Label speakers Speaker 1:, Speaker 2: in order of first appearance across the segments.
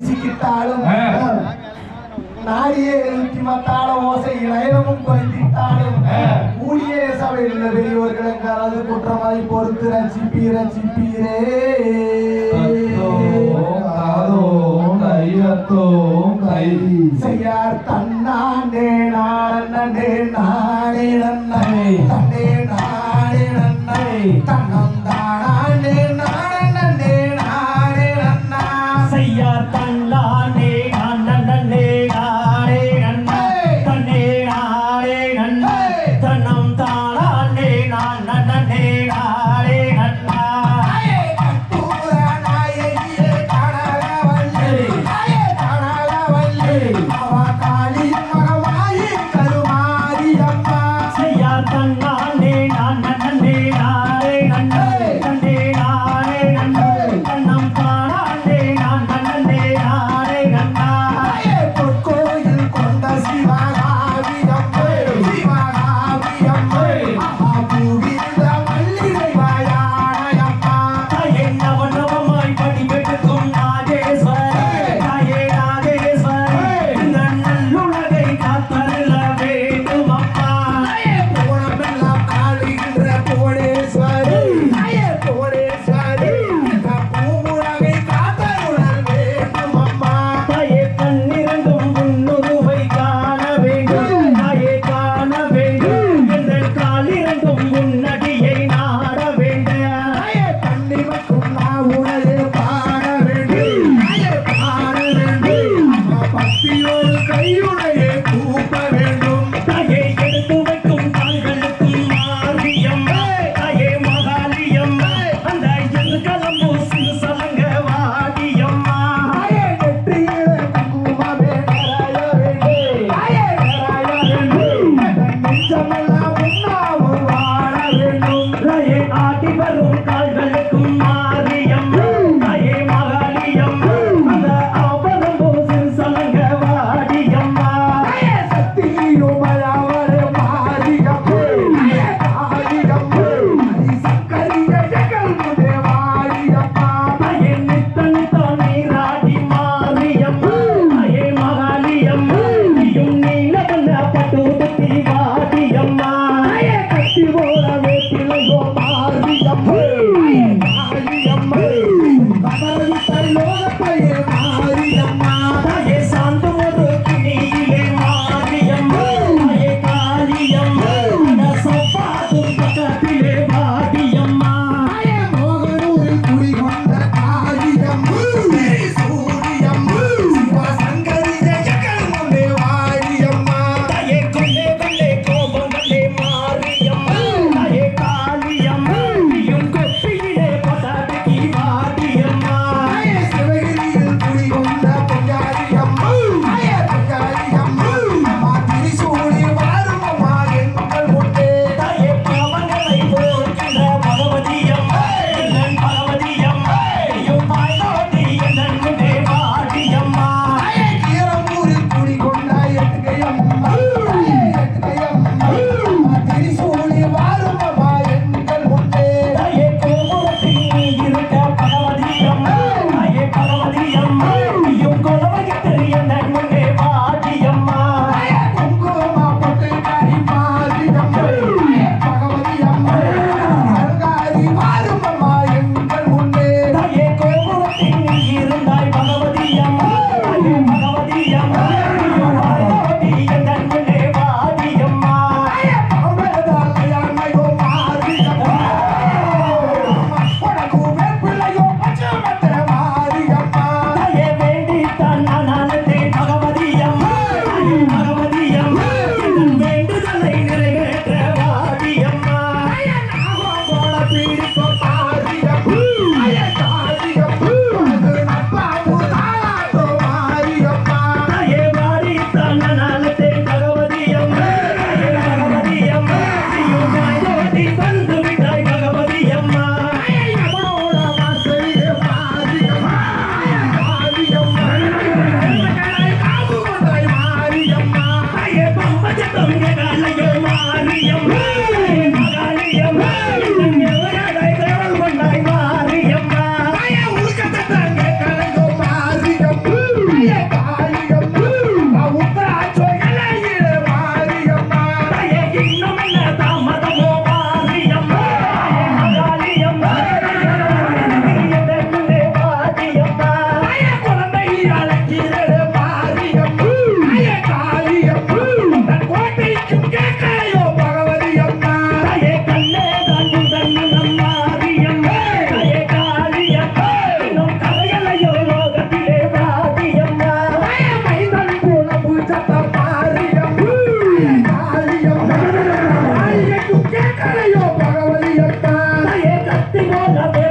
Speaker 1: சிக்கிட்டாலும். நாடியே எழுத்தி மத்தாள ஓசை இளையனமும் குறைந்திட்டாலும். ஊழியே சபையில் உள்ள பெரியவர்களுக்கு அது குற்றமாய் பொறுத்து ரசிப்பீ ரசிப்பீரே செய்யார் தன்னாண்டே நானே நானே நன்னை தன்னே நானே நன்னை தன்னம் Tartan.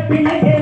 Speaker 1: பிணக்கே